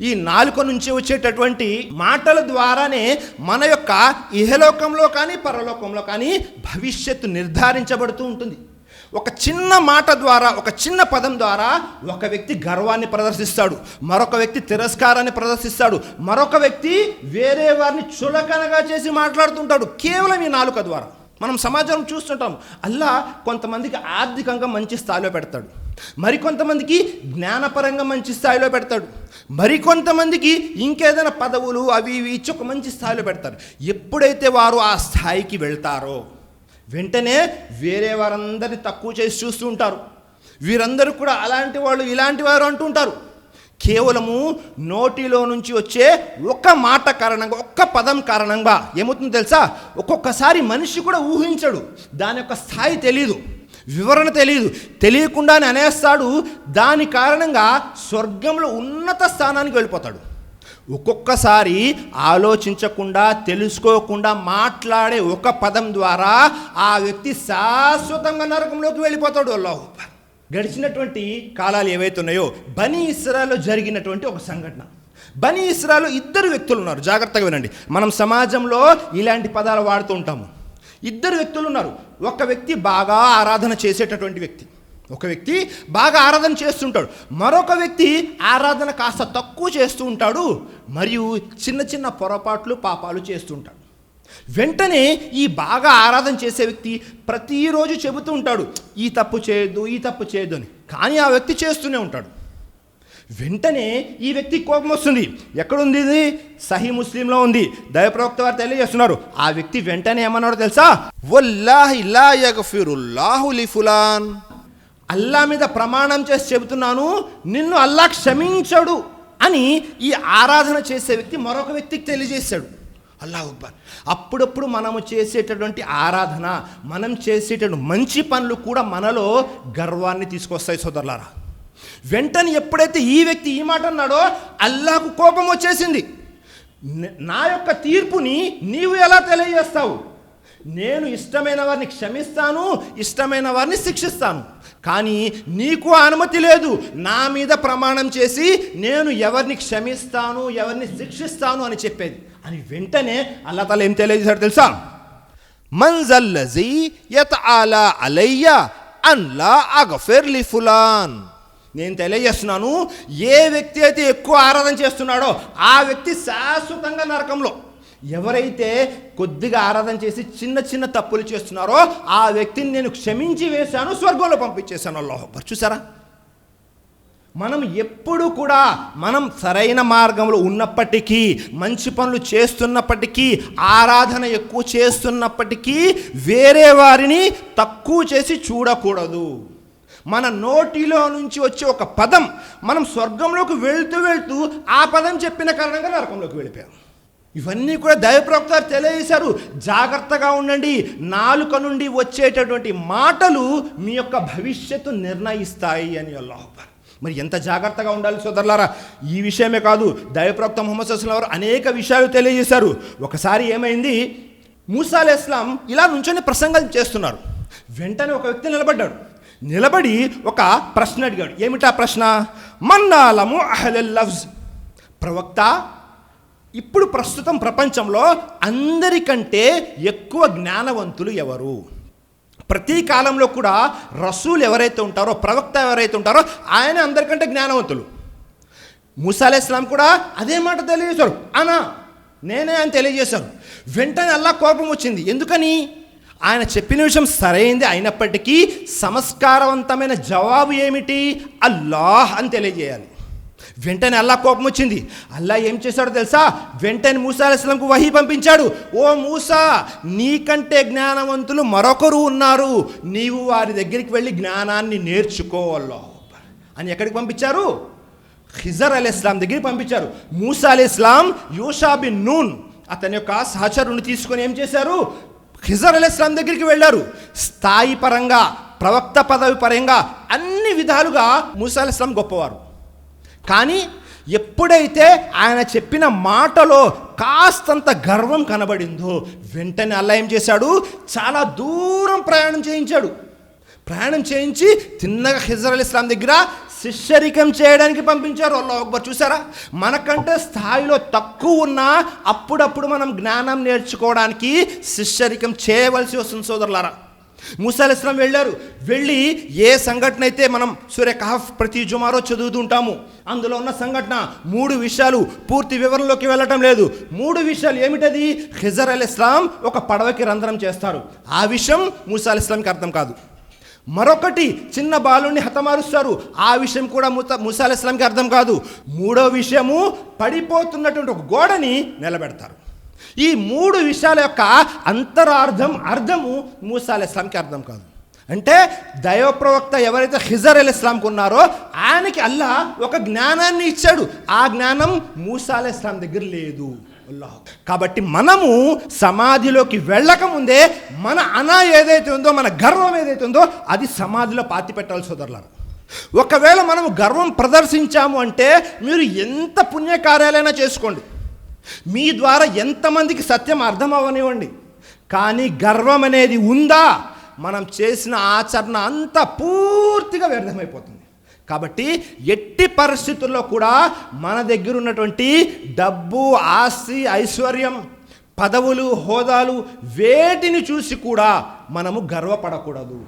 ఈ నాలుక నుంచి వచ్చేటటువంటి మాటల ద్వారానే మన యొక్క ఇహలోకంలో కానీ పరలోకంలో కానీ భవిష్యత్తు నిర్ధారించబడుతూ ఉంటుంది. ఒక చిన్న మాట ద్వారా ఒక చిన్న పదం ద్వారా ఒక వ్యక్తి గర్వాన్ని ప్రదర్శిస్తాడు. మరొక వ్యక్తి తిరస్కారాన్ని ప్రదర్శిస్తాడు. మరొక వ్యక్తి వేరే వారిని చులకనగా చేసి మాట్లాడుతుంటాడు. కేవలం ఈ నాలుక ద్వారా. మనం సమాజం చూస్తుంటాం అల్లా కొంతమందికి ఆర్థికంగా మంచి స్థాయిలో పెడతాడు. మరికొంతమందికి జ్ఞానపరంగా మంచి స్థాయిలో పెడతాడు. మరికొంతమందికి ఇంకేదైనా పదవులు అవి ఇవి ఇచ్చి ఒక మంచి స్థాయిలో పెడతారు. ఎప్పుడైతే వారు ఆ స్థాయికి వెళ్తారో వెంటనే వేరే వారందరినీ తక్కువ చేసి చూస్తూ ఉంటారు. వీరందరూ కూడా అలాంటి వాళ్ళు ఇలాంటి వారు అంటుంటారు కేవలము నోటిలో నుంచి వచ్చే ఒక మాట కారణంగా ఒక్క పదం కారణంగా ఏమవుతుందో తెలుసా? ఒక్కొక్కసారి మనిషి కూడా ఊహించడు. దాని యొక్క స్థాయి తెలియదు వివరణ తెలియదు. తెలియకుండానే అనేస్తాడు దాని కారణంగా స్వర్గంలో ఉన్నత స్థానానికి వెళ్ళిపోతాడు. ఒక్కొక్కసారి ఆలోచించకుండా తెలుసుకోకుండా మాట్లాడే ఒక పదం ద్వారా ఆ వ్యక్తి శాశ్వతంగా నరకంలోకి వెళ్ళిపోతాడు అల్లాహు గడిచినటువంటి కాలాలు ఏవైతే ఉన్నాయో బనీ ఇస్రాలో జరిగినటువంటి ఒక సంఘటన. బనీ ఇస్రాలో ఇద్దరు వ్యక్తులు ఉన్నారు. జాగ్రత్తగా వినండి. మనం సమాజంలో ఇలాంటి పదాలు వాడుతూ ఉంటాము. ఇద్దరు వ్యక్తులు ఉన్నారు. ఒక వ్యక్తి బాగా ఆరాధన చేసేటటువంటి వ్యక్తి. ఒక వ్యక్తి బాగా ఆరాధన చేస్తుంటాడు. మరొక వ్యక్తి ఆరాధన కాస్త తక్కువ చేస్తూ ఉంటాడు. మరియు చిన్న చిన్న పొరపాట్లు పాపాలు చేస్తుంటాడు వెంటనే ఈ బాగా ఆరాధన చేసే వ్యక్తి ప్రతిరోజు చెబుతూ ఉంటాడు ఈ తప్పు చేయొద్దు ఈ తప్పు చేయొద్దు అని. కానీ ఆ వ్యక్తి చేస్తూనే ఉంటాడు. వెంటనే ఈ వ్యక్తి కోపం వస్తుంది. ఎక్కడుంది ఇది? సహీ ముస్లింలో ఉంది. దయప్రవక్త వారు తెలియజేస్తున్నారు. ఆ వ్యక్తి వెంటనే ఏమన్నాడో తెలుసా? ఫులాన్. అల్లా మీద ప్రమాణం చేసి చెబుతున్నాను నిన్ను అల్లా క్షమించడు అని ఈ ఆరాధన చేసే వ్యక్తి మరొక వ్యక్తికి తెలియజేశాడు. అల్లా అక్బర్. అప్పుడప్పుడు మనము చేసేటటువంటి ఆరాధన మనం చేసేటటువంటి మంచి పనులు కూడా మనలో గర్వాన్ని తీసుకొస్తాయి సోదరులారా. వెంటనే ఎప్పుడైతే ఈ వ్యక్తి ఈ మాట అన్నాడో అల్లాకు కోపం వచ్చేసింది. నా యొక్క తీర్పుని నీవు ఎలా తెలియజేస్తావు? నేను ఇష్టమైన వారిని క్షమిస్తాను ఇష్టమైన వారిని శిక్షిస్తాను. కానీ నీకు ఆ అనుమతి లేదు. నా మీద ప్రమాణం చేసి నేను ఎవరిని క్షమిస్తాను ఎవరిని శిక్షిస్తాను అని చెప్పేది. అని వెంటనే అల్లా తల ఏం తెలియజేశాడు తెలుసా? మంజల్లజీ అలా అలయ్య అన్ లా అగఫిర్ లి ఫులాన్. నేను తెలియజేస్తున్నాను ఏ వ్యక్తి అయితే ఎక్కువ ఆరాధన చేస్తున్నాడో ఆ వ్యక్తి శాశ్వతంగా నరకంలో. ఎవరైతే కొద్దిగా ఆరాధన చేసి చిన్న చిన్న తప్పులు చేస్తున్నారో ఆ వ్యక్తిని నేను క్షమించి వేశాను స్వర్గంలో పంపించేశాను అల్లాహ్ చూసారా మనం ఎప్పుడు కూడా మనం సరైన మార్గంలో ఉన్నప్పటికీ మంచి పనులు చేస్తున్నప్పటికీ ఆరాధన ఎక్కువ చేస్తున్నప్పటికీ వేరే వారిని తక్కువ చేసి చూడకూడదు. మన నోటిలో నుంచి వచ్చే ఒక పదం మనం స్వర్గంలోకి వెళ్తూ వెళ్తూ ఆ పదం చెప్పిన కారణంగా నరకంలోకి వెళ్ళిపోయాం. ఇవన్నీ కూడా దైవప్రవక్త తెలియజేశారు. జాగ్రత్తగా ఉండండి. నాలుక నుండి వచ్చేటటువంటి మాటలు మీ యొక్క భవిష్యత్తు నిర్ణయిస్తాయి అని అల్లాహ్ మరి ఎంత జాగ్రత్తగా ఉండాలి సోదరులారా? ఈ విషయమే కాదు దైవప్రవక్త ముహమ్మద్ అస్లం వారు అనేక విషయాలు తెలియజేశారు. ఒకసారి ఏమైంది? మూసా అలీ ఇస్లాం ఇలా నుంచొని ప్రసంగం చేస్తున్నారు. వెంటనే ఒక వ్యక్తి నిలబడ్డాడు. నిలబడి ఒక ప్రశ్న అడిగాడు. ఏమిటా ప్రశ్న? మన్నాలము అహలల్ లవ్స్ ప్రవక్త ఇప్పుడు ప్రస్తుతం ప్రపంచంలో అందరికంటే ఎక్కువ జ్ఞానవంతులు ఎవరు? ప్రతి కాలంలో కూడా రసూలు ఎవరైతే ఉంటారో ప్రవక్త ఎవరైతే ఉంటారో ఆయన అందరికంటే జ్ఞానవంతులు. మూసా ఇస్లాం కూడా అదే మాట తెలియజేశారు. అనా నేనే అని తెలియజేశారు. వెంటనే అల్లా కోపం వచ్చింది. ఎందుకని? ఆయన చెప్పిన విషయం సరైంది అయినప్పటికీ సంస్కారవంతమైన జవాబు ఏమిటి? అల్లాహ్ అని తెలియజేయాలి. వెంటనే అల్లా కోపం వచ్చింది. అల్లా ఏం చేశాడో తెలుసా? వెంటనే మూసా అలైస్లాంకు వహి పంపించాడు. ఓ మూసా నీకంటే జ్ఞానవంతులు మరొకరు ఉన్నారు. నీవు వారి దగ్గరికి వెళ్ళి జ్ఞానాన్ని నేర్చుకోవాలో అని ఎక్కడికి పంపించారు? ఖిజర్ అలీ ఇస్లాం దగ్గరికి పంపించారు. మూసా అలీ ఇస్లాం యూషా బిన్ నూన్ అతని యొక్క సహచరుని తీసుకొని ఏం చేశారు? ఖిజర్ అలీ దగ్గరికి వెళ్ళారు. స్థాయి పరంగా ప్రవక్త పదవి పరంగా అన్ని విధాలుగా మూసా గొప్పవారు. కానీ ఎప్పుడైతే ఆయన చెప్పిన మాటలో కాస్తంత గర్వం కనబడిందో వెంటనే అల్లా ఏం చేశాడు? చాలా దూరం ప్రయాణం చేయించాడు. ప్రయాణం చేయించి తిన్నగా హిజర్ అలీ ఇస్లాం దగ్గర శిష్యరికం చేయడానికి పంపించారు అల్లా అక్బర్. చూసారా? మనకంటే స్థాయిలో తక్కువ ఉన్నా అప్పుడప్పుడు మనం జ్ఞానం నేర్చుకోవడానికి శిష్యరికం చేయవలసి వస్తుంది సోదరులారా. మూసాల్ ఇస్లాం వెళ్ళారు. వెళ్ళి ఏ సంఘటన అయితే మనం సూర్య కహఫ్ ప్రతి జుమారో చదువుతుంటాము అందులో ఉన్న సంఘటన మూడు విషయాలు పూర్తి వివరంలోకి వెళ్ళటం లేదు. మూడు విషయాలు ఏమిటది? ఖిజర్ అల్ ఇస్లాం ఒక పడవకి రంధ్రం చేస్తారు. ఆ విషయం మూసా ఇస్లాంకి అర్థం కాదు. మరొకటి చిన్న బాలుని హతమారుస్తారు. ఆ విషయం కూడా ముత ముసా అలస్లాంకి అర్థం కాదు. మూడో విషయము పడిపోతున్నటువంటి ఒక గోడని నిలబెడతారు. ఈ మూడు విషయాల యొక్క అంతరార్థం అర్థము మూసా అలస్లాంకి అర్థం కాదు. అంటే దైవ ప్రవక్త ఎవరైతే హిజర్ అల్ ఇస్లాంకు ఉన్నారో ఆయనకి అల్లా ఒక జ్ఞానాన్ని ఇచ్చాడు. ఆ జ్ఞానం మూసా అల్ ఇస్లాం దగ్గర లేదు. కాబట్టి మనము సమాధిలోకి వెళ్ళకముందే మన అన ఏదైతే ఉందో మన గర్వం ఏదైతే ఉందో అది సమాధిలో పాతి పెట్టాలి సోదరులారా. ఒకవేళ మనము గర్వం ప్రదర్శించాము అంటే మీరు ఎంత పుణ్యకార్యాలైనా చేసుకోండి. మీ ద్వారా ఎంతమందికి సత్యం అర్థం కానీ గర్వం అనేది ఉందా? మనం చేసిన ఆచరణ అంతా పూర్తిగా వ్యర్థమైపోతుంది. కాబట్టి ఎట్టి పరిస్థితుల్లో కూడా మన దగ్గర ఉన్నటువంటి డబ్బు ఆస్తి ఐశ్వర్యం పదవులు హోదాలు వేటిని చూసి కూడా మనము గర్వపడకూడదు.